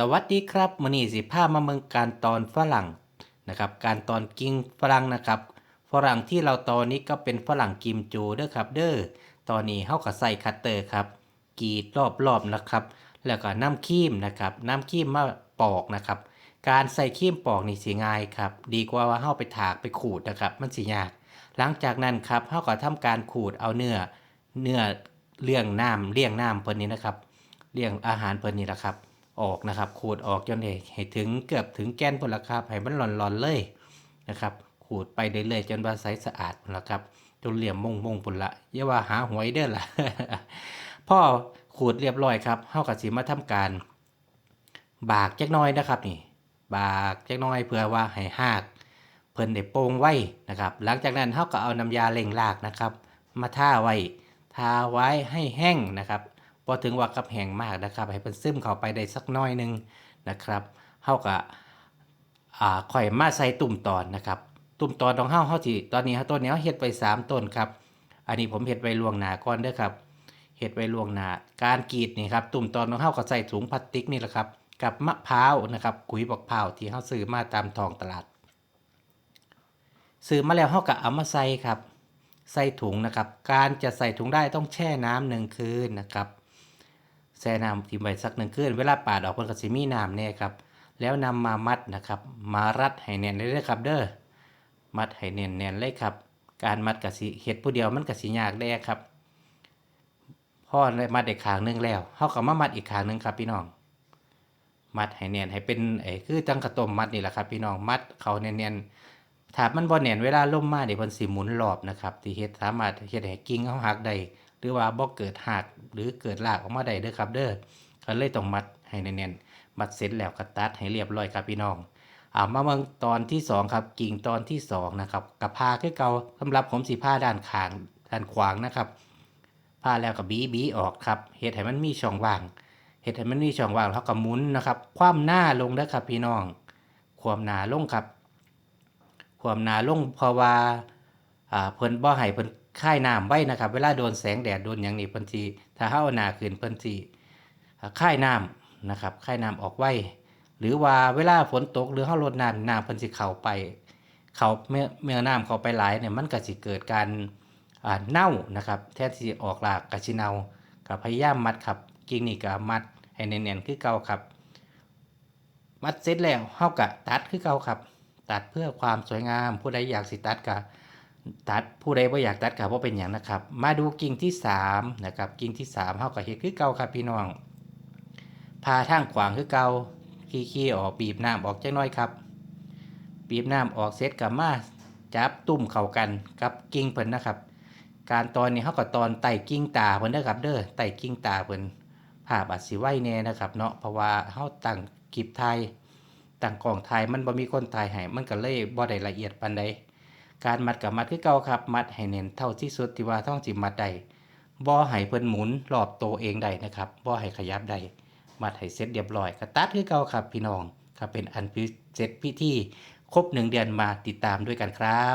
สวัสดีครับมื้อนี้สิพามาเมืองการตอนฝรั่งนะครับ การตอนกิงฝรั่งนะครับ ฝรั่งที่เราตอนนี้ก็เป็นฝรั่งกิมจูเด้อครับเด้อ ตอนนี้เฮาก็ใส่คัตเตอร์ครับกรีดรอบๆนะครับ แล้วก็น้ำครีมนะครับ น้ำครีมมาปอกนะครับ การใส่ครีมปอกนี่สิง่ายครับ ดีกว่าว่าเฮาไปถากไปขูดนะครับ มันสิยาก หลังจากนั้นครับเฮาก็ทำการขูดเอาเนื้อ เนื้อเลี้ยงน้ำเลี้ยงน้ำเพิ่นนี้นะครับ เลี้ยงอาหารเพิ่นนี่แหละครับ ออกนะครับ ขูดออกจนให้ถึงเกือบถึงแก้นพุ่นละครับให้มันหลอนๆเลยนะครับ ขูดไปเรื่อยๆจนว่าใสสะอาดพุ่นละครับ จนเหลี่ยมมงมงพุ่นละอย่าว่าหาหวยเด้อล่ะพ่อขูดเรียบร้อยครับเฮาก็สิมาทำการ บากจักน้อยนะครับนี่ บากจักน้อยเพื่อว่าให้หากเพิ่นได้โป่งไว้นะครับ หลังจากนั้นเฮาก็เอาน้ำยาเล่งรากนะครับ มาท่าไว้ทาไว้ให้แห้งนะครับ พอถึงว่ากับแห้งมากนะครับให้เพิ่นซึมเข้าไปได้สักน้อยหนึงนะครับเฮาก็อ่าค่อยมาใส่ตุ่มตอนนะครับตุ่มตอนของเฮาเฮาสิตอนนี้เฮาต้นนี้เฮาเฮ็ดไปสามต้นครับ อันนี้ผมเฮ็ดไว้ล่วงหน้าก่อนเด้อครับเฮ็ดไว้ล่วงหน้าการกรีดนี่ครับตุ่มตอนของเฮาก็ใส่ถุงพลาสติกนี่แหละครับกับมะพร้าวนะครับขุยบอกพร้าวที่เฮาซื้อมาตามท้องตลาด ซื้อมาแล้วเฮาก็เอามาใส่ครับ ใส่ถุงนะครับ การจะใส่ถุงได้ต้องแช่น้ำหนึ่งคืนนะครับ แช่น้ำทิ้งไว้สักหนึ่งคืนเวลาปาดออกมันก็สิมีน้ำเนี่ยครับ แล้วนำมามัดนะครับ มารัดให้แน่นเลยเด้อครับ เด้อมัดให้แน่นๆเลยครับ การมัดกะสิเฮ็ดผู้เดียวมันกะสิยากแด้ครับพ่อได้มัดอีกขางหนึงแล้วเฮาก็มามัดอีกขางหนึงครับ พี่น้อง มัดให้แน่นให้เป็นไอ้คือจังกระต้มมัดนี่แหละครับพี่น้องมัดเขาแน่นๆถ้ามันบ่แน่นเวลาลมมาเดี๋ยวเพิ่นสิหมุนรอบนะครับที่เฮ็ดสามารถเฮ็ดให้กิ่งเฮาหักได้ รือว่าบ่เกิดหักหรือเกิดรากออกมาได้เด้อครับเด้อก็เลยต้องมัดให้แน่นๆมัดเสร็จแล้วก็ตัดให้เรียบร้อยครับพี่น้องเอามาเบิ่งตอนที่สองครับกิ่งตอนที่สองนะครับกับพาคือเก่าสำหรับผมสิพาด้านขางด้านขวางนะครับพาแล้วก็บีบีออกครับเฮ็ดให้มันมีช่องว่างเฮ็ดให้มันมีช่องว่างแล้วก็หมุนนะครับคว่ำหน้าลงเด้อครับพี่น้อง ความหนาลงครับ ความหนาลงเพราะว่าอ่าเพิ่นบ่ให้เพิ่น ค่ายน้ำไว้นะครับ เวลาโดนแสงแดดโดนหยังนี่เพิ่นสิถ้าเฮาหน้าขึ้นเพิ่นสิอ่ค่ายน้ำนะครับค่ายน้ำออกไว้ หรือว่าเวลาฝนตกหรือเฮารดน้ำน้ำเพิ่นสิเข้าไปเขาเมื่อเมื่อน้ำเขาไปหลายเนี่ยมันก็สิเกิดการเน่านะครับ แทนที่ออกรากก็สิเนาก็พยายามมัดครับกิ่งนี่ก็มัดให้แน่นๆคือเก่าครับ มัดเสร็จแล้วเฮาก็ตัดคือเก่าครับ ตัดเพื่อความสวยงามผู้ใดอยากสิตัดก็ ตัดผู้ใดบ่อยากตัดก็บ่เป็นหยังนะครับ มาดูกิ่งที่สามนะครับกิ่งที่สามเฮาก็เฮ็ดคือเก่าครับพี่น้องพาทางขวางคือเก่าขี้ๆออกบีบน้ำออกจักน่อยครับ บีบน้ำออกเสร็จก็มาจับตุ่มเข้ากันกับกิ่งเพิ่นนะครับ การตอนนี้เฮาก็ตอนไต่กิ่งตาเพิ่นเด้อครับ เด้อไต่กิ่งตาเพิ่นภาพอาจสิไวแน่นะครับ เนาะเพราะว่าเฮาตั้งคลิปไทยต่างกล่องไทยมันบ่มีคนไทยให้มันก็เลยบ่ได้ละเอียดปานใด การมัดกับมัดคือเก่าครับ มัดให้เน้นเท่าที่สุดที่ว่าท้องจิมัดได้บ่ให้เพิ่นหมุนรอบโตเองได้นะครับบ่ให้ขยับได้มัดให้เสร็จเรียบร้อยก็ตัดคือเก่าครับพี่น้องครับเป็นอันเสร็จพิธีครบหนึ่งเดือนมาติดตามด้วยกันครับ